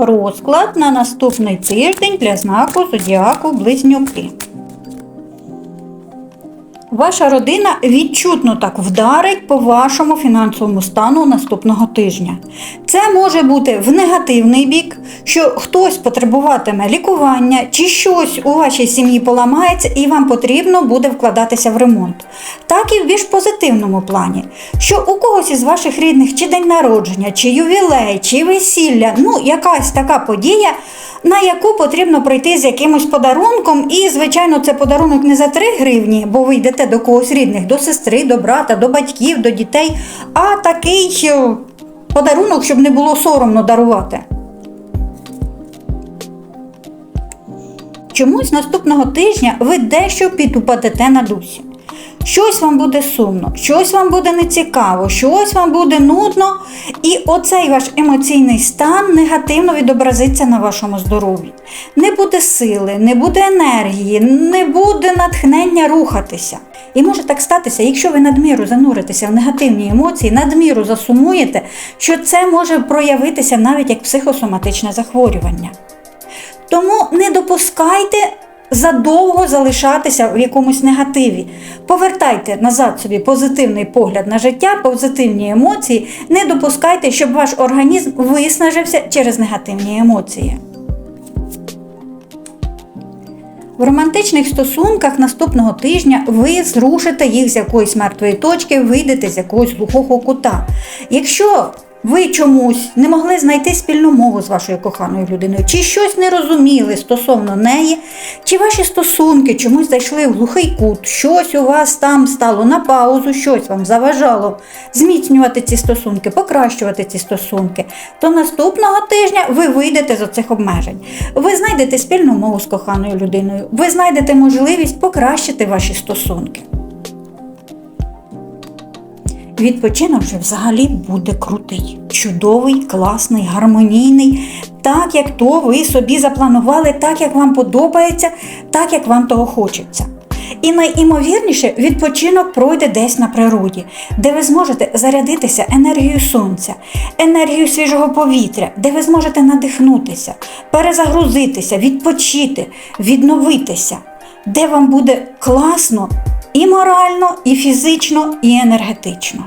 Розклад на наступний тиждень для знаку Зодіаку Близнюки. Ваша родина відчутно так вдарить по вашому фінансовому стану наступного тижня. Це може бути в негативний бік, що хтось потребуватиме лікування, чи щось у вашій сім'ї поламається і вам потрібно буде вкладатися в ремонт. Так і в більш позитивному плані, що у когось із ваших рідних чи день народження, чи ювілей, чи весілля, ну якась така подія, на яку потрібно прийти з якимось подарунком. І, звичайно, це подарунок не за 3 гривні, бо ви йдете до когось рідних, до сестри, до брата, до батьків, до дітей, а такий подарунок, щоб не було соромно дарувати. Чомусь наступного тижня ви дещо підупадете на дусі. Щось вам буде сумно, щось вам буде нецікаво, щось вам буде нудно, і оцей ваш емоційний стан негативно відобразиться на вашому здоров'ї. Не буде сили, не буде енергії, не буде натхнення рухатися. І може так статися, якщо ви надміру зануритеся в негативні емоції, надміру засумуєте, що це може проявитися навіть як психосоматичне захворювання. Тому не допускайте задовго залишатися в якомусь негативі. Повертайте назад собі позитивний погляд на життя, позитивні емоції. Не допускайте, щоб ваш організм виснажився через негативні емоції. В романтичних стосунках наступного тижня ви зрушите їх з якоїсь мертвої точки, вийдете з якогось глухого кута. Якщо ви чомусь не могли знайти спільну мову з вашою коханою людиною, чи щось не розуміли стосовно неї, чи ваші стосунки чомусь зайшли в глухий кут, щось у вас там стало на паузу, щось вам заважало зміцнювати ці стосунки, покращувати ці стосунки, то наступного тижня ви вийдете з оцих обмежень. Ви знайдете спільну мову з коханою людиною, ви знайдете можливість покращити ваші стосунки. Відпочинок вже взагалі буде крутий, чудовий, класний, гармонійний, так як то ви собі запланували, так як вам подобається, так як вам того хочеться. І найімовірніше відпочинок пройде десь на природі, де ви зможете зарядитися енергією сонця, енергією свіжого повітря, де ви зможете надихнутися, перезагрузитися, відпочити, відновитися, де вам буде класно і морально, і фізично, і енергетично.